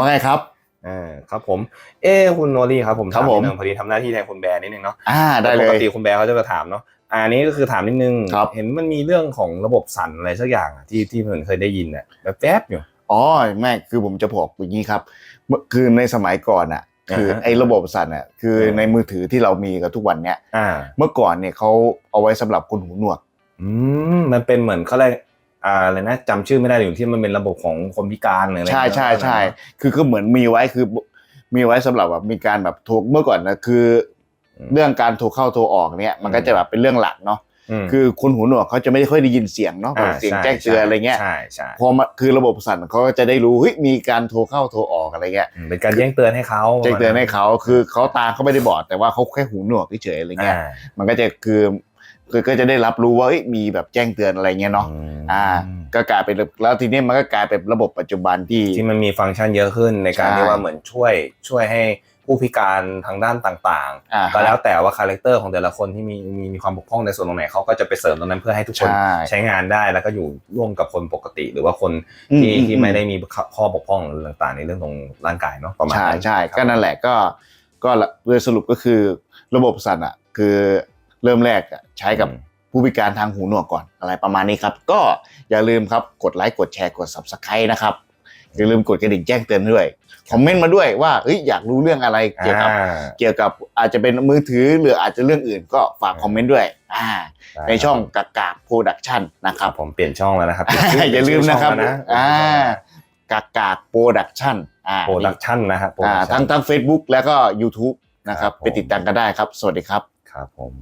ว่าไงครับ อ่าครับผม เอ้คุณโนรี่ครับผมครับถาผมนิดนึงพอดีทำหน้าที่แทนคุณแบร์นิดนึงเนาะอ่าได้เลปกย ติคุณแบร์เขาจะมาถามเนาะอะอันนี้ก็คือถามนิดนึง ครับ เห็นมันมีเรื่องของระบบสั่นอะไรสักอย่างอะที่ที่ผมเคยได้ยินอะแบบแป๊บอยู่ อ๋อแม่คือผมจะบอกอย่างนี้ครับเมื่อคือในสมัยก่อนอะ คืออ่าฮะไอ้ระบบสั่นอะคือเออในมือถือที่เรามีกับทุกวันเนี้ยอ่า เมื่อก่อนเนี่ยเขาเอาไว้สำหรับคนหูหนวก อืมมันเป็นเหมือนเขาเรียก อ่าอะไรนะจำชื่อไม่ได้อยู่ที่มันเป็นระบบของคนพิการหรืออะไรใช่ใช่ใช่คือก็เหมือนมีไว้คือมีไว้สำหรับแบบมีการแบบโทรเมื่อก่อนนะคือ เรื่องการโทรเข้าโทรออกเนี่ย มันก็จะแบบเป็นเรื่องหลักเนาะมคือคนหูหนวกเขาจะไม่ค่อยได้ยินเสียงเนาะแบบเสียงใช่แจ้งเตือนอะไรเงี้ยใช่ใช่พอมาคือระบบสั่นเขาก็จะได้รู้เฮ้ยมีการโทรเข้าโทรออกอะไรเงี้ยอืมเป็นการแจ้งเตือนให้เขาแจ้งเตือนให้เขาคือเขาตาเขาไม่ได้บอดแต่ว่าเขาแค่หูหนวกเฉยๆอะไรเงี้ยอ่ามันก็จะคือคือ ก็จะได้รับรู้ว่าเอ้ยมีแบบแจ้งเตือนอะไรเงี้ยเนาะมอ่า ก็กลายเป็นแล้วทีนี้มันก็กลายเป็นระบบปัจจุบันที่ที่มันมีฟังก์ชันเยอะขึ้นในการใช่ที่ว่าเหมือนช่วยช่วยให้ผู้พิการทางด้านต่างอ่าๆก็แล้วแต่ว่าคาแรคเตอร์ของแต่ละคนที่มีมีมีความบกพร่องในส่วนตรงไหนเขาก็จะไปเสริมตรงนั้นเพื่อให้ทุกคนใช่ใช้งานได้แล้วก็อยู่ร่วมกับคนปกติ หรือว่าคนอืมที่อืมที่ไม่ได้มีข้อบกพร่องหรือต่างๆ ในเรื่องของร่างกายเนาะประมาณใช่นั้นใช่ครับก็นั่นแหละก็ก็โดยสรุปก็คือระบบสั่นอะคือ เริ่มแรกอะใช้กับอืมผู้พิการทางหูหนวกก่อนอะไรประมาณนี้ครับ ก็อย่าลืมครับกดไลค์กดแชร์กด subscribe นะครับอย่าลืมกดกระดิ่งแจ้งเตือนด้วยคอมเมนต์มาด้วยว่าเอ้ยอยากรู้เรื่องอะไรเกี่ยวกับอ่าเกี่ยวกับอาจจะเป็นมือถือหรืออาจจะเรื่องอื่น ก็ฝากคอมเมนต์ด้วยอ่าได้ในช่องกากากโปรดักชั่นนะคครัรับบผมเปลี่ยนช่องแล้วนะครับอย่าลืมนะครับเปลี่ยนชื่อช่องแล้วนะอ่ากากากโปรดักชั่นอ่าโปรดักชั่นนะครับอ่า production ทั้งทั้ง Facebook แล้วก็ YouTube นะครับครับผมไปติดตามกันได้ครับ สวัสดีครับ ครับผม